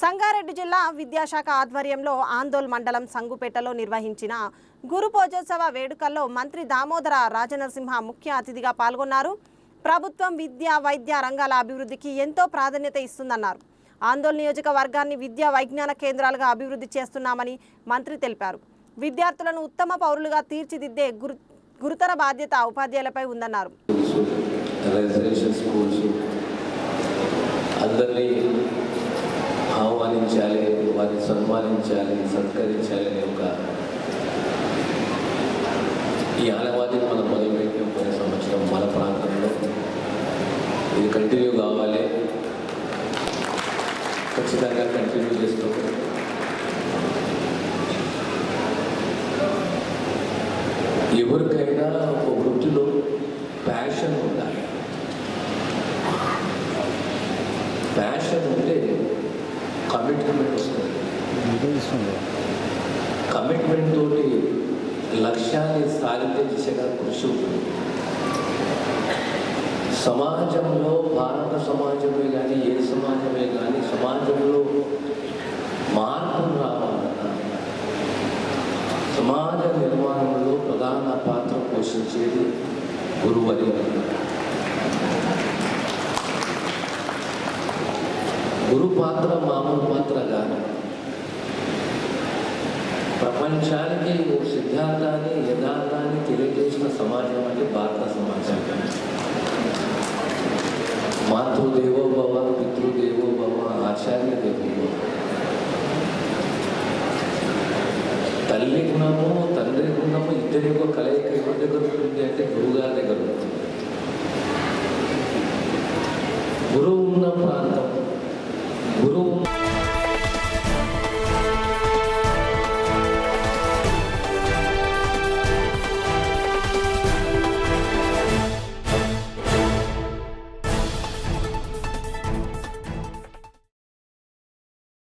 సంగారెడ్డి జిల్లా విద్యాశాఖ ఆధ్వర్యంలో ఆందోళ్ మండలం సంగుపేటలో నిర్వహించిన గురు పూజోత్సవ వేడుకల్లో మంత్రి దామోదర రాజనరసింహ ముఖ్య అతిథిగా పాల్గొన్నారు. ప్రభుత్వం విద్య వైద్య రంగాల అభివృద్ధికి ఎంతో ప్రాధాన్యత ఇస్తుందన్నారు. ఆందోళన నియోజకవర్గాన్ని విద్యా వైజ్ఞాన కేంద్రాలుగా అభివృద్ధి చేస్తున్నామని మంత్రి తెలిపారు. విద్యార్థులను ఉత్తమ పౌరులుగా తీర్చిదిద్దే గురు గురుతర బాధ్యత ఉపాధ్యాయులపై ఉందన్నారు. సన్మానించాలి సత్కరించాలని ఒక ఈ ఆనవాదిని మనం మొదలుపెట్టిన కొన్ని సంవత్సరం మన ప్రాంతంలో. ఇది కంటిన్యూ కావాలి. ఖచ్చితంగా కంటిన్యూ చేస్తూ. ఎవరికైనా ఒక వృత్తిలో ప్యాషన్ ఉండాలి. ప్యాషన్ ఉంటే కమిట్మెంట్ వస్తుంది. కమిట్మెంట్ తోటి లక్ష్యాన్ని సాధించే దిశగా కృషి ఉంటుంది. సమాజంలో భారత సమాజమే కానీ ఏ సమాజమే కానీ సమాజంలో మార్పు రావాలన్నా సమాజ నిర్మాణంలో ప్రధాన పాత్ర పోషించేది గురువరి గురు పాత్ర మామూలు పాత్ర కానీ ప్రపంచానికి ఓ సిద్ధాంతాన్ని యథార్థాన్ని తెలియజేసిన సమాజం అంటే భారత సమాజం. మాతృదేవో భవ పితృదేవో భవ ఆచార్య దేవో తల్లి గుణము తండ్రి గుణము ఇద్దరి యొక్క కలయిక ఎవరి దగ్గర ఉంటుంది అంటే గురుగారి దగ్గర ఉంటుంది. గురువు ఉన్న ప్రాంతం